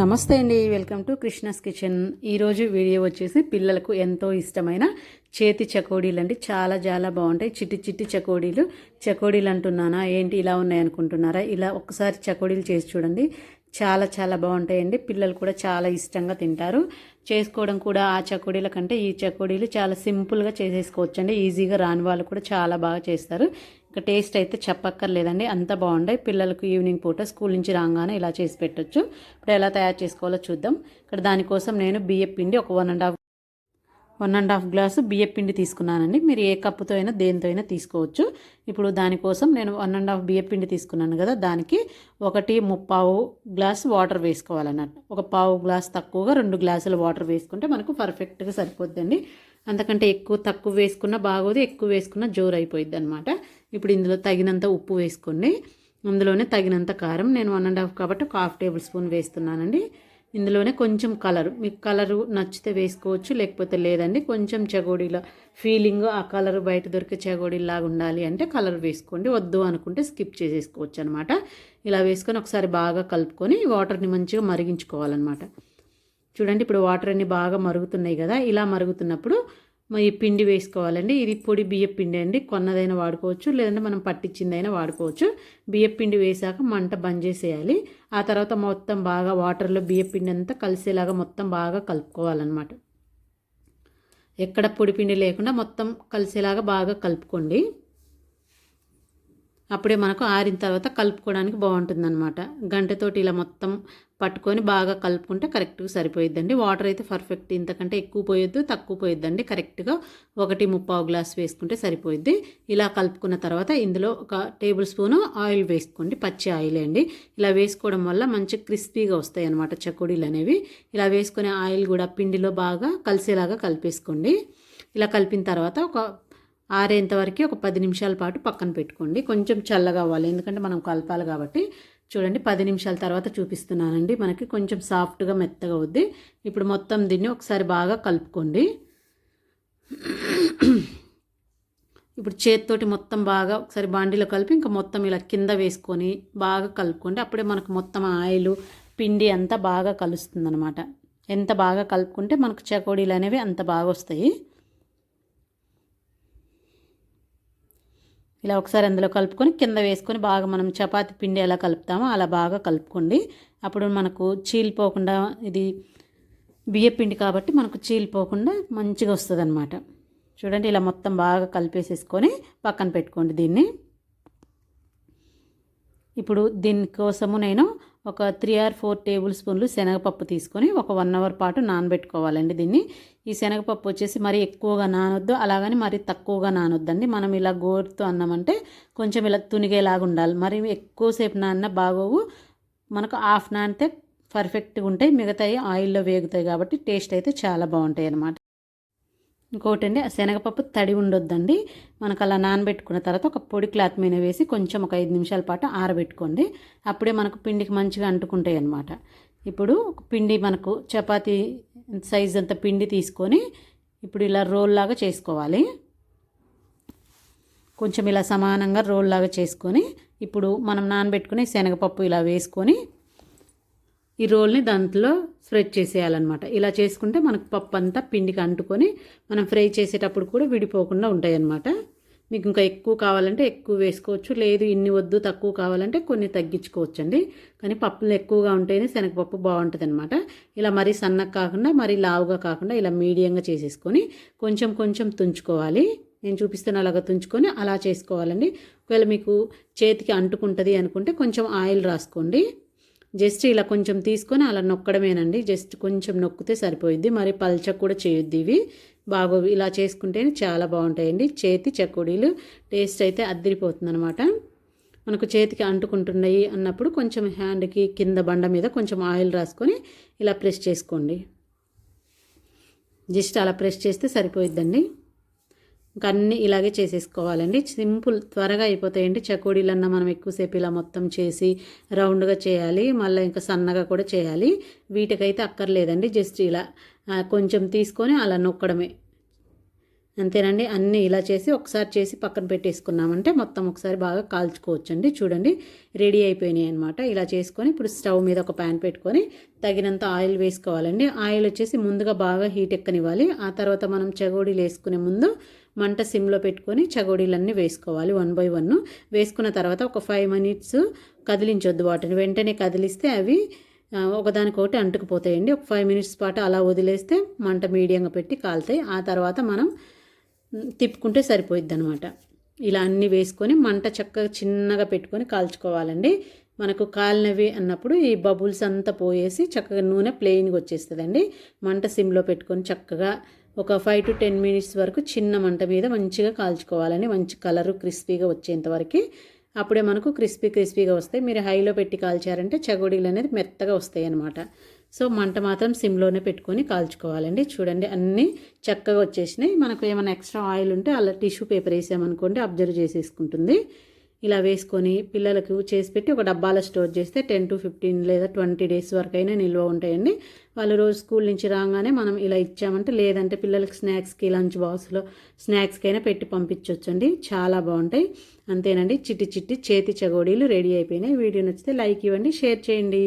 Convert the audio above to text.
నమస్తే అండి welcome to Krishna's kitchen. ఈరోజు వీడియో వచ్చేసి పిల్లలకు ఎంతో ఇష్టమైన చేతి చకోడీలు అండి. చాలా చాలా బాగుంటాయి. చిట్టి చిట్టి చకోడీలు. చకోడీలు అంటున్నానా? ఏంటి ఇలా ఉన్నాయి అనుకుంటున్నారా? ఇలా ఒక్కసారి చకోడీలు చేసి చూడండి. చాలా చాలా బాగుంటాయండి. పిల్లలు కూడా చాలా ఇష్టంగా తింటారు. చేసుకోవడం కూడా ఆ చకోడీల కంటే ఈ చకోడీలు చాలా సింపుల్గా చేసేసుకోవచ్చండి. ఈజీగా రాని వాళ్ళు కూడా చాలా బాగా చేస్తారు. ఇంకా టేస్ట్ అయితే చెప్పక్కర్లేదండి. అంత బాగుండే పిల్లలకు ఈవినింగ్ పూట స్కూల్ నుంచి రాగానే ఇలా చేసి పెట్టచ్చు. ఇప్పుడు ఎలా తయారు చేసుకోవాలో చూద్దాం. ఇక్కడ దానికోసం నేను బియ్యం పిండి ఒక one and half one and half glass బియ్యం పిండి తీసుకున్నానండి. మీరు ఏ కప్పుతో అయినా దేనితో అయినా తీసుకోవచ్చు. ఇప్పుడు దానికోసం నేను వన్ అండ్ హాఫ్ బియ్యం పిండి తీసుకున్నాను కదా దానికి ఒకటి ముప్పావు గ్లాస్ వాటర్ వేసుకోవాలన్నట్టు. ఒక పావు గ్లాస్ తక్కువగా రెండు గ్లాసుల వాటర్ వేసుకుంటే మనకు పర్ఫెక్ట్గా సరిపోద్దండి. అంతకంటే ఎక్కువ తక్కువ వేసుకున్న బాగోదు ఎక్కువ వేసుకున్న జోరు అయిపోయింది అనమాట ఇప్పుడు ఇందులో తగినంత ఉప్పు వేసుకోండి. అందులోనే తగినంత కారం నేను వన్ అండ్ హాఫ్ కాబట్టి ఒక హాఫ్ టేబుల్ స్పూన్ వేస్తున్నానండి. ఇందులోనే కొంచెం కలర్ మీకు కలరు నచ్చితే వేసుకోవచ్చు లేకపోతే లేదండి. కొంచెం చెగోడీలో ఫీలింగ్ ఆ కలర్ బయట దొరికే చెగోడీలాగా ఉండాలి అంటే కలర్ వేసుకోండి. వద్దు అనుకుంటే స్కిప్ చేసేసుకోవచ్చు అనమాట ఇలా వేసుకొని ఒకసారి బాగా కలుపుకొని వాటర్ని మంచిగా మరిగించుకోవాలన్నమాట. చూడండి ఇప్పుడు వాటర్ అన్నీ బాగా మరుగుతున్నాయి కదా. ఇలా మరుగుతున్నప్పుడు ఈ పిండి వేసుకోవాలండి. ఇది పొడి బియ్య పిండి అండి. కొన్నదైనా వాడుకోవచ్చు లేదంటే మనం పట్టించిందైనా వాడుకోవచ్చు. బియ్య పిండి వేసాక మంట బంద్ చేసేయాలి. ఆ తర్వాత మొత్తం బాగా వాటర్లో బియ్య పిండి అంతా కలిసేలాగా మొత్తం బాగా కలుపుకోవాలన్నమాట. ఎక్కడ పొడి పిండి లేకుండా మొత్తం కలిసేలాగా బాగా కలుపుకోండి. అప్పుడే మనకు ఆరిన తర్వాత కలుపుకోవడానికి బాగుంటుందన్నమాట. గంటతోటి ఇలా మొత్తం పట్టుకొని బాగా కలుపుకుంటే కరెక్ట్గా సరిపోయిద్దండి. వాటర్ అయితే పర్ఫెక్ట్ ఇంతకంటే ఎక్కువ పోయొద్దు తక్కువ పోయిద్దండి. కరెక్ట్గా ఒకటి ముప్పావు గ్లాస్ వేసుకుంటే సరిపోయిద్ది. ఇలా కలుపుకున్న తర్వాత ఇందులో ఒక టేబుల్ స్పూను ఆయిల్ వేసుకోండి. పచ్చి ఆయిల్ అండి. ఇలా వేసుకోవడం వల్ల మంచి క్రిస్పీగా వస్తాయి అనమాట చకోడీలు అనేవి ఇలా వేసుకునే ఆయిల్ కూడా పిండిలో బాగా కలిసేలాగా కలిపేసుకోండి. ఇలా కలిపిన తర్వాత ఒక ఆరేంత వరకు ఒక పది నిమిషాల పాటు పక్కన పెట్టుకోండి. కొంచెం చల్లగా అవ్వాలి. ఎందుకంటే మనం కలపాలి కాబట్టి. చూడండి పది నిమిషాల తర్వాత చూపిస్తున్నానండి. మనకి కొంచెం సాఫ్ట్గా మెత్తగా అవుద్ది. ఇప్పుడు మొత్తం దీన్ని ఒకసారి బాగా కలుపుకోండి. ఇప్పుడు చేతితోటి మొత్తం బాగా ఒకసారి బాండీలో కలిపి ఇంకా మొత్తం ఇలా కింద వేసుకొని బాగా కలుపుకోండి. అప్పుడే మనకు మొత్తం ఆయిల్ పిండి అంతా బాగా కలుస్తుంది అనమాట ఎంత బాగా కలుపుకుంటే మనకు చకోడీలు అనేవి అంత బాగా వస్తాయి. ఇలా ఒకసారి అందులో కలుపుకొని కింద వేసుకొని బాగా మనం చపాతి పిండి ఎలా కలుపుతామో అలా బాగా కలుపుకోండి. అప్పుడు మనకు చీలిపోకుండా ఇది బియ్యపిండి కాబట్టి మనకు చీలిపోకుండా మంచిగా వస్తుంది అనమాట చూడండి ఇలా మొత్తం బాగా కలిపేసేసుకొని పక్కన పెట్టుకోండి దీన్ని. ఇప్పుడు దీనికోసము నేను ఒక త్రీ ఆర్ ఫోర్ టేబుల్ స్పూన్లు శనగపప్పు తీసుకొని ఒక వన్ అవర్ పాటు నానబెట్టుకోవాలండి దీన్ని. ఈ శనగపప్పు వచ్చేసి మరీ ఎక్కువగా నానొద్దు అలాగని మరీ తక్కువగా నానొద్దండి. మనం ఇలా గోరుతో అన్నామంటే కొంచెం ఇలా తునిగేలాగా ఉండాలి. మరి ఎక్కువసేపు నాన్న బాగోవు. మనకు హాఫ్ నానితే పర్ఫెక్ట్గా ఉంటాయి. మిగతాయి ఆయిల్లో వేగుతాయి కాబట్టి టేస్ట్ అయితే చాలా బాగుంటాయి అన్నమాట. ఇంకొకటి అండి శనగపప్పు తడి ఉండొద్దండి. మనకు అలా నానబెట్టుకున్న తర్వాత ఒక పొడి క్లాత్ మీద వేసి కొంచెం ఒక ఐదు నిమిషాల పాటు ఆరబెట్టుకోండి. అప్పుడే మనకు పిండికి మంచిగా అంటుకుంటాయి అన్నమాట. ఇప్పుడు పిండి మనకు చపాతీ సైజ్ అంత పిండి తీసుకొని ఇప్పుడు ఇలా రోల్ లాగా చేసుకోవాలి. కొంచెం ఇలా సమానంగా రోల్ లాగా చేసుకొని ఇప్పుడు మనం నానబెట్టుకుని శనగపప్పు ఇలా వేసుకొని ఈ రోల్ని దాంట్లో స్ప్రెడ్ చేసేయాలన్నమాట. ఇలా చేసుకుంటే మనకు పప్పు అంతా పిండికి అంటుకొని మనం ఫ్రై చేసేటప్పుడు కూడా విడిపోకుండా ఉంటాయి అన్నమాట మీకు ఇంకా ఎక్కువ కావాలంటే ఎక్కువ వేసుకోవచ్చు. లేదు ఇన్ని వద్దు తక్కువ కావాలంటే కొన్ని తగ్గించుకోవచ్చు అండి కానీ పప్పులు ఎక్కువగా ఉంటేనే శనగపప్పు బాగుంటుంది అనమాట ఇలా మరీ సన్నగా కాకుండా మరీ లావుగా కాకుండా ఇలా మీడియంగా చేసేసుకొని కొంచెం కొంచెం తుంచుకోవాలి. నేను చూపిస్తున్న అలాగా తుంచుకొని అలా చేసుకోవాలండి. ఒకవేళ మీకు చేతికి అంటుకుంటుంది అనుకుంటే కొంచెం ఆయిల్ రాసుకోండి. జస్ట్ ఇలా కొంచెం తీసుకొని అలా నొక్కడమేనండి. జస్ట్ కొంచెం నొక్కితే సరిపోయిద్ది. మరి పల్చ కూడా చేయొద్దు ఇవి. బాగా ఇలా చేసుకుంటేనే చాలా బాగుంటాయండి. చేతి చకోడీలు టేస్ట్ అయితే అద్దరిపోతుంది అనమాట మనకు చేతికి అంటుకుంటున్నాయి అన్నప్పుడు కొంచెం హ్యాండ్కి కింద బండ మీద కొంచెం ఆయిల్ రాసుకొని ఇలా ప్రెస్ చేసుకోండి. జస్ట్ అలా ప్రెస్ చేస్తే సరిపోయిద్దండి. ఇంకా అన్నీ ఇలాగే చేసేసుకోవాలండి. సింపుల్ త్వరగా అయిపోతాయండి. చకోడీలన్నా మనం ఎక్కువసేపు ఇలా మొత్తం చేసి రౌండ్గా చేయాలి. మళ్ళీ ఇంకా సన్నగా కూడా చేయాలి. వీటికైతే అక్కర్లేదండి. జస్ట్ ఇలా కొంచెం తీసుకొని అలా నొక్కడమే. అంతేనండి. అన్నీ ఇలా చేసి ఒకసారి చేసి పక్కన పెట్టేసుకున్నామంటే మొత్తం ఒకసారి బాగా కాల్చుకోవచ్చండి. చూడండి రెడీ అయిపోయినాయి అనమాట ఇలా చేసుకొని ఇప్పుడు స్టవ్ మీద ఒక ప్యాన్ పెట్టుకొని తగినంత ఆయిల్ వేసుకోవాలండి. ఆయిల్ వచ్చేసి ముందుగా బాగా హీట్ ఎక్కనివ్వాలి. ఆ తర్వాత మనం చెగోడీలు వేసుకునే ముందు మంట సిమ్లో పెట్టుకొని చగోడీలన్నీ వేసుకోవాలి వన్ బై వన్. వేసుకున్న తర్వాత ఒక ఫైవ్ మినిట్స్ కదిలించొద్దు వాటిని వెంటనే కదిలిస్తే అవి ఒకదానికొకటి అంటుకుపోతాయండి. ఒక ఫైవ్ మినిట్స్ పాటు అలా వదిలేస్తే మంట మీడియంగా పెట్టి కాలుతాయి. ఆ తర్వాత మనం తిప్పుకుంటే సరిపోయిద్ది అనమాట ఇలా అన్నీ వేసుకొని మంట చక్కగా చిన్నగా పెట్టుకొని కాల్చుకోవాలండి. మనకు కాలినవి అన్నప్పుడు ఈ బబుల్స్ అంతా పోయేసి చక్కగా నూనె ప్లెయిన్గా వచ్చేస్తుందండి. మంట సిమ్లో పెట్టుకొని చక్కగా ఒక ఫైవ్ టు టెన్ మినిట్స్ వరకు చిన్న మంట మీద మంచిగా కాల్చుకోవాలని మంచి కలరు క్రిస్పీగా వచ్చేంత వరకు. అప్పుడే మనకు క్రిస్పీ క్రిస్పీగా వస్తాయి. మీరు హైలో పెట్టి కాల్చారంటే చగోడీలు అనేది మెత్తగా వస్తాయి అన్నమాట సో మంట మాత్రం సిమ్లోనే పెట్టుకొని కాల్చుకోవాలండి. చూడండి అన్నీ చక్కగా వచ్చేసినాయి. మనకు ఏమైనా ఎక్స్ట్రా ఆయిల్ ఉంటే అలా టిష్యూ పేపర్ వేసామనుకోండి అబ్జర్వ్ చేసేసుకుంటుంది. ఇలా వేసుకొని పిల్లలకు చేసి పెట్టి ఒక డబ్బాలో స్టోర్ చేస్తే టెన్ టు ఫిఫ్టీన్ లేదా ట్వంటీ డేస్ వరకు అయినా నిల్వ ఉంటాయండి. వాళ్ళు రోజు స్కూల్ నుంచి రాగానే మనం ఇలా ఇచ్చామంటే లేదంటే పిల్లలకి స్నాక్స్కి లంచ్ బాక్స్లో స్నాక్స్కి అయినా పెట్టి పంపించవచ్చండి చాలా బాగుంటాయి. అంతేనండి. చిట్టి చిట్టి చేతి చగోడీలు రెడీ అయిపోయినాయి. వీడియో నచ్చితే లైక్ ఇవ్వండి షేర్ చేయండి.